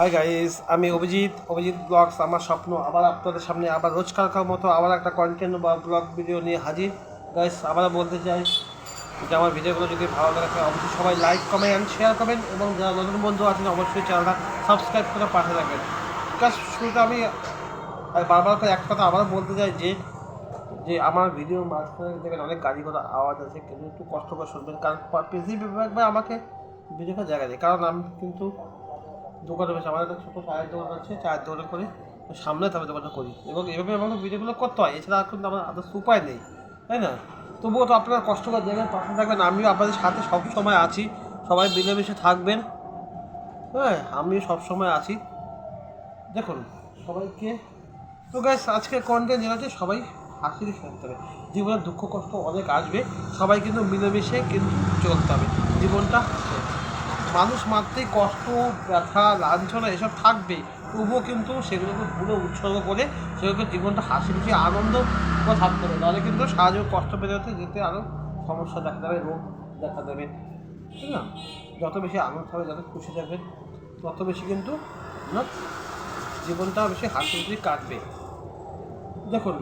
Hi guys আমি Abhijit Abhijit blogs আমার স্বপ্ন, আবার আপনাদের সামনে আবার রোজকার রোজকারকার মতো আবার একটা কন্টেন্ট বা ব্লগ ভিডিও নিয়ে হাজির। গাইস আবার বলতে চাই যে আমার ভিডিওগুলো যদি ভালো লাগে, অবশ্যই সবাই লাইক কমেন্ট শেয়ার করবেন। এবং যারা নতুন বন্ধু আছেন, অবশ্যই চ্যানেলটা সাবস্ক্রাইব করে পাশে রাখবেন গাইস শুরুতে আমি বারবার করে এক কথা আবারও বলতে চাই যে যে আমার ভিডিও মাঝখানে দেখেন অনেক গাড়ি ঘোড়া আওয়াজ আছে, কিন্তু একটু কষ্ট করে শুনবেন। কারণ ভাই আমাকে ভিডিওটা জায়গা দেয় কারণ আমি কিন্তু দোকানে রয়েছে আমার একটা ছোটো চায়ের দোকান আছে, চায়ের দোকানে করে সামনে তবে দোকানটা করি। এবং এভাবে আমাকে ভিডিওগুলো করতে হয়, এছাড়া আর কিন্তু আমার আদার্স উপায় নেই, তাই না? তবুও তো আপনারা কষ্ট করে পাশে থাকবেন, আমিও আপনাদের সাথে সব সময় আছি, সবাই মিলেমিশে থাকবেন হ্যাঁ আমিও সব সময় আছি। দেখুন, সবাইকে, তো গ্যাস আজকে কন্টেন্ট যেটা হচ্ছে, সবাই হাসির শুনতে হবে। জীবনে দুঃখ, কষ্ট অনেক আসবে, সবাই কিন্তু মিলেমিশে কিন্তু চলতে হবে, জীবনটা মানুষ মাত্রই কষ্ট, ব্যথা, লাঞ্ছনা এসব থাকবে। তবুও কিন্তু সেগুলোকে পুরো উৎসর্গ করে সেগুলোকে জীবনটা হাসি খুশি, আনন্দ থাকতে হবে নাহলে কিন্তু সাহায্য কষ্ট পেতে হতে যেতে আরও সমস্যা দেখা দেবে, রোগ দেখা দেবে। ঠিক না? যত বেশি আনন্দ হবে, যত খুশি থাকবেন তত বেশি কিন্তু আপনার জীবনটা বেশি হাসি খুশি কাটবে। দেখুন,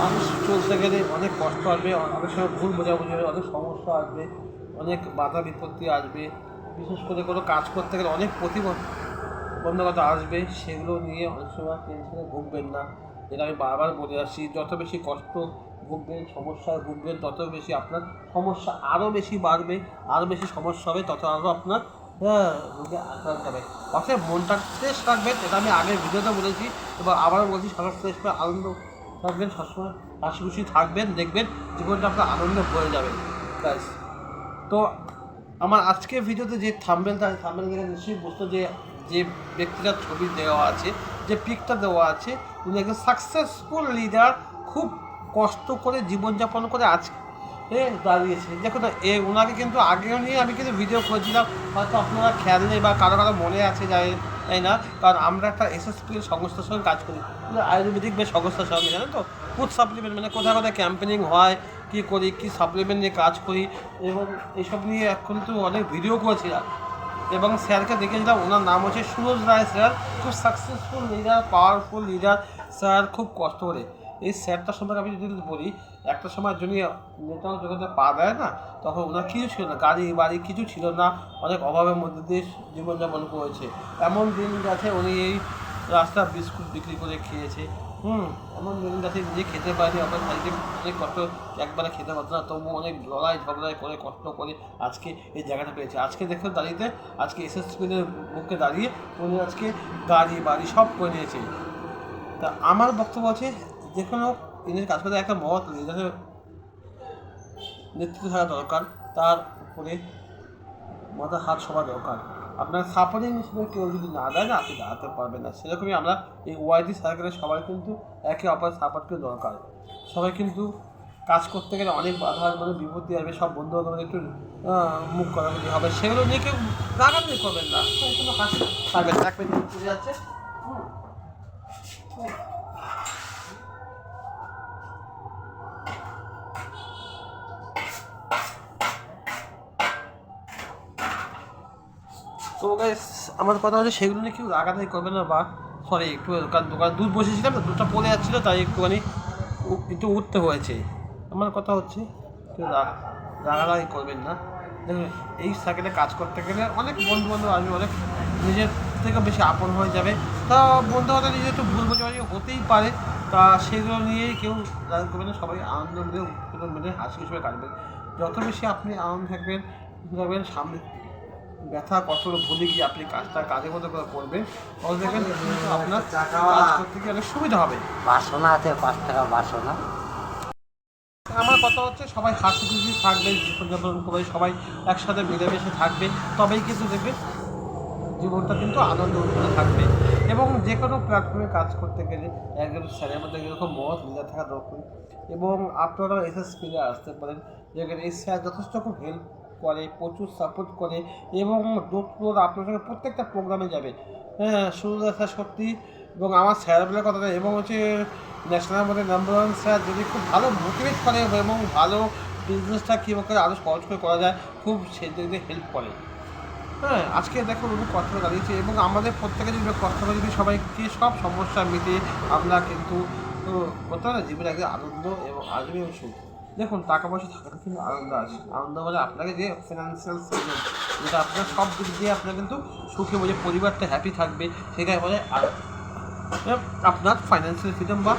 মানুষ চলতে গেলে অনেক কষ্ট আসবে, অনেক সময় ভুল বোঝাবুঝি হবে, অনেক সমস্যা আসবে। অনেক বাধা বিপত্তি আসবে। বিশেষ করে কোনো কাজ করতে গেলে অনেক প্রতিবন্ধকতা আসবে, সেগুলো নিয়ে অনেক সময় টেনশনে ভুগবেন না। যেটা আমি বারবার বলে আসছি, যত বেশি কষ্ট ভুগবেন সমস্যায় ভুগবেন, তত বেশি আপনার সমস্যা আরও বেশি বাড়বে আরও বেশি সমস্যা হবে, তত আরও আপনার হ্যাঁ রোগে আক্রান্ত হবে। অতএব মনটা ফ্রেশ রাখবেন, এটা আমি আগের ভিডিওতে বলেছি এবং আবারও বলছি, সবার ফ্রেশ করে আনন্দ থাকবেন, সবসময় হাসি খুশি থাকবেন, দেখবেন জীবনটা আপনার আনন্দে ভরে যাবে, ব্যাস। তো আমার আজকে ভিডিওতে যে থাম্বেলটা থাম্বেল দেখে নিশ্চয়ই বুঝতো যে যে ব্যক্তিটার ছবি দেওয়া আছে যে পিকটা দেওয়া আছে উনি একজন সাকসেসফুল লিডার খুব কষ্ট করে জীবনযাপন করে আজকে দাঁড়িয়েছে। দেখুন না, এ ওনাকে কিন্তু আগেও নিয়ে আমি কিন্তু ভিডিও করেছিলাম হয়তো আপনারা খেয়াল নেই বা কারও কারও মনে আছে যাই তাই না? কারণ আমরা একটা এসএসপির সংস্থার সঙ্গে কাজ করি। আয়ুর্বেদিক বেশ সংস্থার সঙ্গে জানেন তো? ফুড সাপ্লিমেন্ট মানে কোথায় কোথায় ক্যাম্পেনিং হয় কী করি, কী সাপ্লিমেন্ট নিয়ে কাজ করি, এবং এইসব নিয়ে এখন তো অনেক ভিডিও করেছিলাম এবং স্যারকে দেখেছিলাম, ওনার নাম হচ্ছে সুরজ রায় স্যার। খুব successful leader powerful leader sir খুব কষ্ট করে। এই স্যারটার সম্পর্কে আমি যদি বলি, একটা সময় জন্য নেতা জগতে পা দেয় না, তখন ওনার কিছু ছিল না। গাড়ি, বাড়ি কিছু ছিল না। অনেক অভাবের মধ্যে দিয়ে জীবনযাপন করেছে। এমন দিন গেছে, উনি এই রাস্তা বিস্কুট বিক্রি করে খেয়েছে। হুম এমন দিন গেছে নিজে খেতে পারেনি আপনার বাড়িতে অনেক কষ্ট একবারে খেতে পারতো না তবু অনেক লড়াই ঝগড়াই করে, কষ্ট করে আজকে এই জায়গাটা পেয়েছে। আজকে দেখুন দাঁড়িয়ে আজকে এসএসপিদের বুকে দাঁড়িয়ে উনি আজকে গাড়ি, বাড়ি সব করে নিয়েছে। তা আমার বক্তব্য আছে যে কোনো দিনের কাজ করতে একটা মত লিডারের নেতৃত্ব থাকা দরকার, তার উপরে মাথার হাত সবার দরকার। আপনার সাপোর্টিং হিসেবে কেউ যদি না দেয় না, আপনি দাঁড়াতে পারবেন না। সেরকমই আমরা এই ওয়াইডি সার্কেলের সবাই কিন্তু একে অপরের সাপোর্টকে দরকার। সবাই কিন্তু কাজ করতে গেলে অনেক বাধা মানে বিপত্তি আসবে, সব বন্ধু বান্ধব একটু মুখ করাকরি হবে। সেগুলো নিয়ে কেউ রাগারাগি করবেন না। কোনো হাসি থাকবেন চলে যাচ্ছে। গাইস আমার কথা হচ্ছে সেগুলো নিয়ে কেউ রাগারাগি করবে না বা সরি একটু দোকান দুধ বসেছিলাম তো দুধটা পড়ে যাচ্ছিল, তাই একটুখানি একটু উঠতে হয়েছে। আমার কথা হচ্ছে, কেউ রা- রাগারাগি করবেন না। এই সাইকেলে কাজ করতে গেলে অনেক বন্ধু বান্ধব আসবে, অনেক নিজের থেকে বেশি আপন হয়ে যাবে। তা বন্ধু বান্ধব নিজের একটু ভুল বোঝাবুঝি হতেই পারে, তা সেগুলো নিয়েই কেউ রাগ করবে না, সবাই আনন্দ মিলে উৎপাদন মিলে হাসি হিসেবে কাটবেন। যত বেশি আপনি আনন্দ থাকবেন থাকবেন সামনে ব্যথা কষ্টগুলো ভুলে গিয়ে আপনি কাজটা কাজে মতো করে করবেন। তাহলে দেখবেন কিন্তু আপনার কাজ করতে গিয়ে অনেক সুবিধা হবে। বাসনা আছে পাঁচ টাকা বাসনা। আমার কথা হচ্ছে সবাই হাসি খুশি থাকবে জীবনযাপন করে সবাই একসাথে মিলেমিশে থাকবে। তবেই কিন্তু দেখবে জীবনটা কিন্তু আনন্দ উন্নত থাকবে। এবং যে কোনো প্ল্যাটফর্মে কাজ করতে গেলে একজন স্যারের মধ্যে এরকম মত লিডার থাকা দরকার। এবং আপনারা এসএস এসএসপিতে আসতে পারেন। যেখানে এই স্যার যথেষ্ট খুব হেল্প করে প্রচুর সাপোর্ট করে এবং ডোর আপনার সঙ্গে প্রত্যেকটা প্রোগ্রামে যাবে। হ্যাঁ শুরু দেখা সত্যি। এবং আমার স্যার বলে কথা নয়, এবং হচ্ছে ন্যাশনাল মধ্যে নাম্বার ওয়ান স্যার যদি খুব ভালো মোটিভেট করে এবং ভালো বিজনেসটা কীভাবে করে আরও সহজ করে করা যায় খুব সেদিকে হেল্প করে। হ্যাঁ আজকে দেখুন উনি কষ্ট করে দাঁড়িয়েছে এবং আমাদের প্রত্যেকে যদি কষ্ট করে যদি সবাইকে সব সমস্যা মিটে আমরা কিন্তু তো বলতে পারে জীবনে আনন্দ এবং আসবে সুখ। দেখুন টাকা পয়সা থাকাতে কিন্তু আনন্দ আসে আনন্দ মানে আপনাকে যে ফিনান্সিয়াল ফ্রিডম যেটা আপনার সব দিক দিয়ে আপনার কিন্তু সুখে বোঝে পরিবারটা হ্যাপি থাকবে, সেটাই বলে আপনার ফাইন্যান্সিয়াল ফ্রিডম বা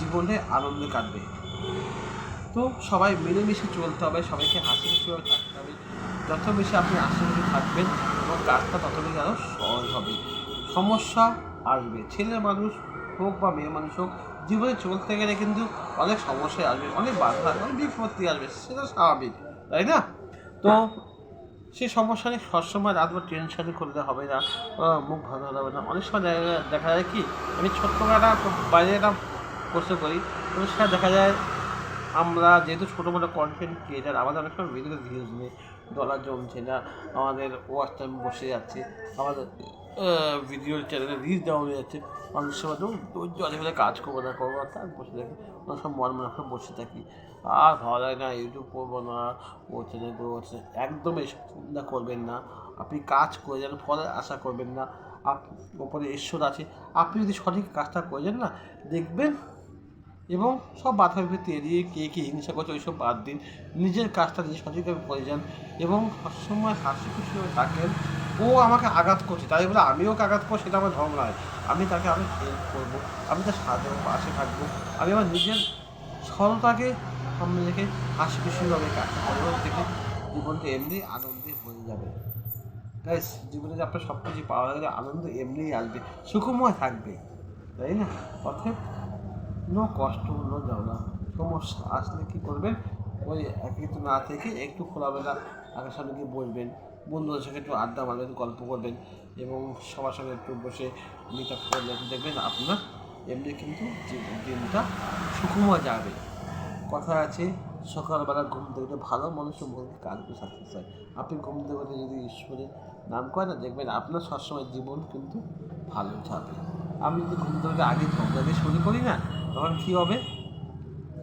জীবনে আনন্দে কাটবে। তো সবাই মিলেমিশে চলতে হবে, সবাইকে হাসি খুশিভাবে থাকতে হবে। যত বেশি আপনি খুশি থাকবেন এবং কাজটা তত বেশি আরও সহজ হবে। সমস্যা আসবে। ছেলে মানুষ হোক বা মেয়ে মানুষ হোক জীবনে চলতে গেলে কিন্তু অনেক সমস্যায় আসবে, অনেক বাধা, অনেক বিপত্তি আসবে, সেটা স্বাভাবিক, তাই না? তো সেই সমস্যা নিয়ে সবসময় রাত বা টেনশন করলে হবে না মুখ ভালো হবে না। অনেক সময় দেখা যায়- কি, আমি ছোট্ট একটা বাইরে একটা পোস্ট করি তো সেটা দেখা যায় আমরা যেহেতু ছোটো মোটো কন্টেন্ট ক্রিয়েটার আমাদের অনেক সময় ভিডিওতে ভিউজ নেই ডলার জমছে না, আমাদের ওয়াচ টাইম বসে যাচ্ছে, আমাদের ভিডিওর চ্যানেলে রিচ ডাউন হয়ে যাচ্ছে। অনেক সময় তো ধৈর্য বলে কাজ করব না করব না বসে থাকি। অনেক সময় মন মনে বসে থাকি। আর ভালো লাগে না ইউটিউব করব না, ও চ্যানেল করব একদম এসব চিন্তা করবেন না। আপনি কাজ করে যান, ফলে আশা করবেন না। আপ ওপরে ঈশ্বর আছে। আপনি যদি সঠিক কাজটা করে যান না, দেখবেন এবং সব বাধা বিপত্তি এড়িয়ে কে কী হিংসা করছে, ওইসব বাদ দিন। নিজের কাজটা নিজে সঠিকভাবে করে যান এবং সবসময় হাসি খুশি থাকেন। ও আমাকে আঘাত করছে, তাই বলে আমিও ওকে আঘাত করব সেটা আমার ধর্ম নয়। আমি তাকে আমি হেল্প করব, আমি তার সাথে পাশে থাকব, আমি আমার নিজের সরলতাকে সামনে রেখে হাসি খুশিভাবে করব থেকে জীবনটা এমনি আনন্দে হয়ে যাবে। তাই জীবনে যে আপনার সব কিছু পাওয়া গেলে আনন্দ এমনিই আসবে, সুখময় থাকবে, তাই না? অর্থাৎ নো কষ্ট নো ঝগড়া, সমস্যা আসলে কী করবেন? ওই একিত না থেকে একটু খোলামেলা আগে সামনে গিয়ে বসবেন। বন্ধুদের সঙ্গে একটু আড্ডা মারবেন, গল্প করবেন এবং সবার সঙ্গে একটু বসে মিট আপ করলেন দেখবেন আপনার এমনি কিন্তু দিনটা সুখময় যাবে। কথা আছে, সকালবেলা ঘুম থেকে ভালো মানুষের মধ্যে কাজগুলো সাকসেস হয় আপনি ঘুম থেকে যদি ঈশ্বরের নাম করেন, দেখবেন আপনার সবসময় জীবন কিন্তু ভালো যাবে। আমি যদি ঘুম থেকে আগে ঝগড়া দিয়ে শুরু করি না, তখন কী হবে?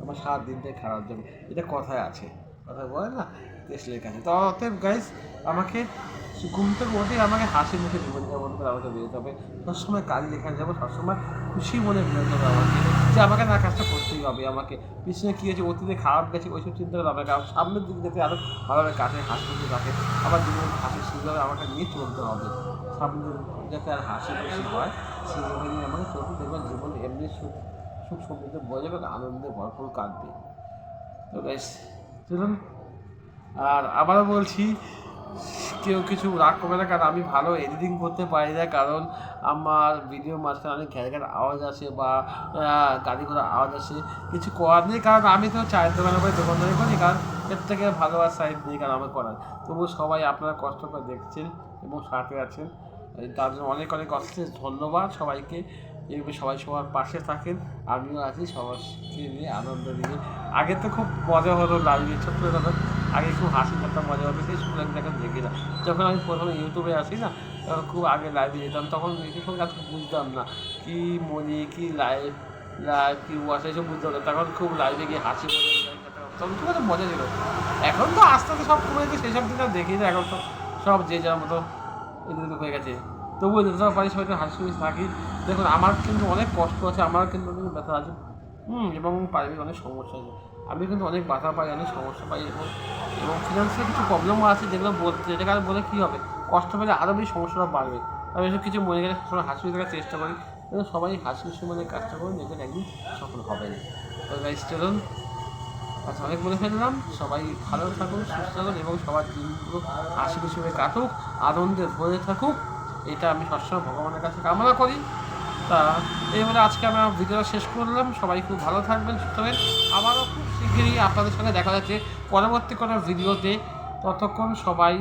আমার সাত দিনটাই খারাপ যাবে। এটা কথায় আছে। কথা বলে না? তেসলের কাছে। তো অতএব গাইস আমাকে ঘুম থেকে উঠে আমাকে হাসি মুখে জীবনযাপন করে আমাকে বেরোতে হবে। সবসময় কাজ লেখানে যাব, সবসময় খুশি মনে বেরোতে হবে আমাকে। যে আমাকে না কাজটা করতেই হবে আমাকে। পিছনে কী হয়েছে, অতীতে খারাপ গেছে, ওইসব চিন্তা করে আমাকে আর সামনের দিকে যাতে আরও ভালোভাবে কাজে হাসি খুশি থাকে আবার জীবনে হাসি সেইভাবে আমাকে নিয়ে চলতে হবে। সামনে যাতে আর হাসি খুশি হয় সেইভাবে নিয়ে আমাকে চলতে দেখবেন জীবন এমনি সুখ সুখ সমৃদ্ধ বয়ে যাবে, আনন্দে ভরপুর কাটবে। তো বেশ চলুন। আর আবারও বলছি, কেউ কিছু রাগ করবে না, কারণ আমি ভালো এডিটিং করতে পারি না, কারণ আমার ভিডিও মাঝখানে অনেক ঘ্যার ঘ্যার আওয়াজ আসে বা গাড়ি ঘোড়া আওয়াজ আসে, কিছু করার নেই, কারণ আমি তো চায়ের দোকানে করে দোকানদারি করি, কারণ এর থেকে ভালো আর সাইড নেই, কারণ আমার করার। তবু সবাই আপনারা কষ্ট করে দেখছেন এবং সাথে আছেন। তার জন্য অনেক অনেক অশেষ ধন্যবাদ সবাইকে। এইভাবে সবাই সবার পাশে থাকেন, আমিও আছি সবাইকে নিয়ে আনন্দ নিয়ে। আগে তো খুব মজা হতো লাইভে ছোট্ট আগে খুব হাসি ঠাট্টা মজা সময় আমি এখন দেখি না। যখন আমি প্রথমে ইউটিউবে আসি না, তখন খুব আগে লাইভে যেতাম, তখন এইসব এত বুঝতাম না। কী মনি কী লাইভ লাইভ কি ওয়াশ এইসব বুঝতে হতো তখন খুব লাইভে গিয়ে হাসি তখন খুব একটা মজা ছিল। এখন তো আস্তে আস্তে সব কমে গেছে, সেই সব দিন আর দেখি না, এখন তো সব যে যার মতো এদিক হয়ে গেছে। তবুও যতটা পারি, সবাইকে হাসি খুশি থাকি। দেখুন, আমার কিন্তু অনেক কষ্ট আছে, আমার কিন্তু অনেক ব্যথা আছে। হুম, এবং পারিবারিক অনেক সমস্যা আছে। আমি কিন্তু অনেক বাধা পাই, অনেক সমস্যা পাই এবং এবং ফিনান্সিয়াল কিছু প্রবলেমও আছে যেগুলো বলতে যেটাকে আর বলে কী হবে? কষ্ট পেলে আরও বেশি সমস্যাটা বাড়বে। আমি এসব কিছু মনে গেলে সবসময় হাসি থাকার চেষ্টা করি। কিন্তু সবাই হাসি খুশি মানে কাজটা করুন দেখবেন একদিন সফল হবে। না চলুন। আচ্ছা অনেক বলে ফেললাম। সবাই ভালো থাকুন, সুস্থ থাকুন এবং সবার দিনগুলো হাসি খুশি হয়ে কাটুক, আনন্দে ভরে থাকুক। এটা আমি সবসময় ভগবানের কাছে কামনা করি। তা, এই বলে আজকে আমি আমার ভিডিওটা শেষ করলাম। সবাই খুব ভালো থাকবেন, সুস্থ হবেন। আবারও খুব শীঘ্রই আপনাদের সঙ্গে দেখা যাচ্ছে পরবর্তী কোনো ভিডিওতে। ততক্ষণ সবাই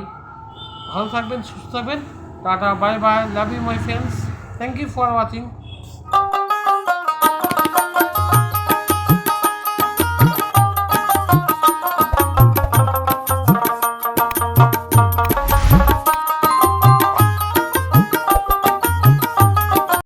ভালো থাকবেন, সুস্থ থাকবেন। Tata, bye bye love you my friends thank you for watching